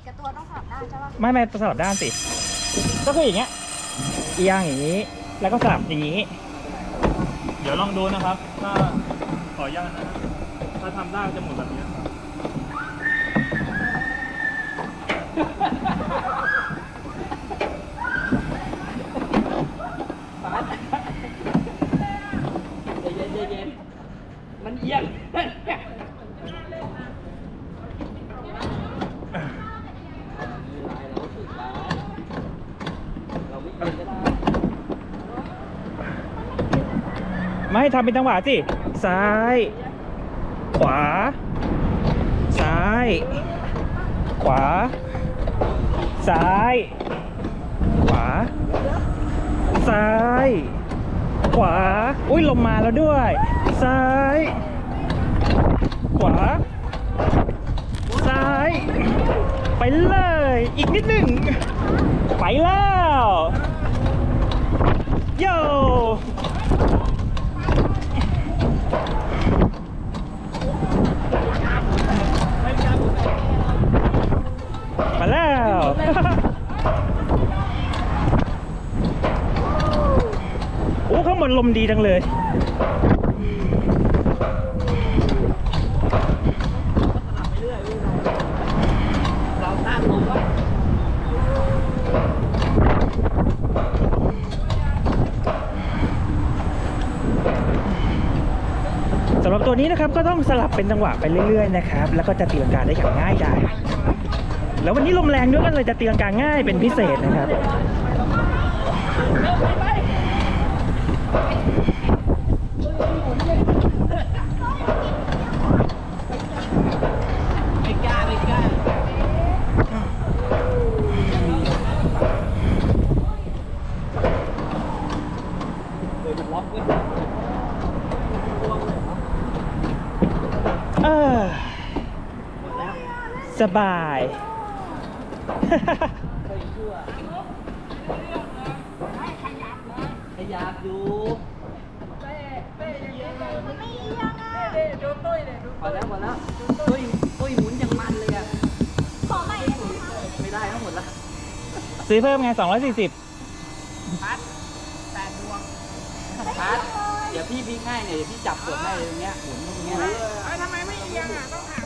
กกับตัวต้องสลับด้านใช่ปะไม่ไม่สลับด้านสิ ก็คืออย่างเงี้ยเอียงอย่างนี้ แล้วก็สลับอย่างนี้ เดี๋ยวลองดูนะครับ ถ้าขออนุญาตนะครับถ้าทำได้จะหมุนแบบนี้นะครับใจเย็นใจเย็นมันเอียงเราฝึกไว้เราไม่เอียงก็ได้ ไม่ทำเป็นจังหวะสิซ้าย ขวา ซ้าย ขวา ซ้าย ขวา ซ้าย ขวา อุ้ยลมมาแล้วด้วย ซ้าย ขวา ซ้าย ไปเลย อีกนิดหนึ่ง ไปแล้ว โย มาแล้ว โอ้ข้าง บนลมดีจังเลย สำหรับตัวนี้นะครับก็ต้องสลับเป็นจังหวะไปเรื่อยๆนะครับ แล้วก็จะตีลังกาได้อย่างง่ายดายแล้ววันนี้ลมแรงด้วยก็เลยจะตีลังกาง่ายเป็นพิเศษนะครับ ไม่กล้าไม่กล้า เฮ้ยมันล็อกเว้ยเอสบายเคยขยับอยู่ มันไม่เอียงอะ พอแล้วพอแล้วตุ้ยตุ้ยหมุนอย่างมันเลยอะ ขอใหม่ได้ไหมคะไม่ได้ทั้งหมดละซื้อเพิ่มไง240 พัดแปดดวงพัดเดี๋ยวพี่พี่ง่ายเนี่ยเดี๋ยวพี่จับกดได้เลยตรงเนี้ยหมุนตรงเนี้ยนะทำไมไม่เอียงอะ ต้องหา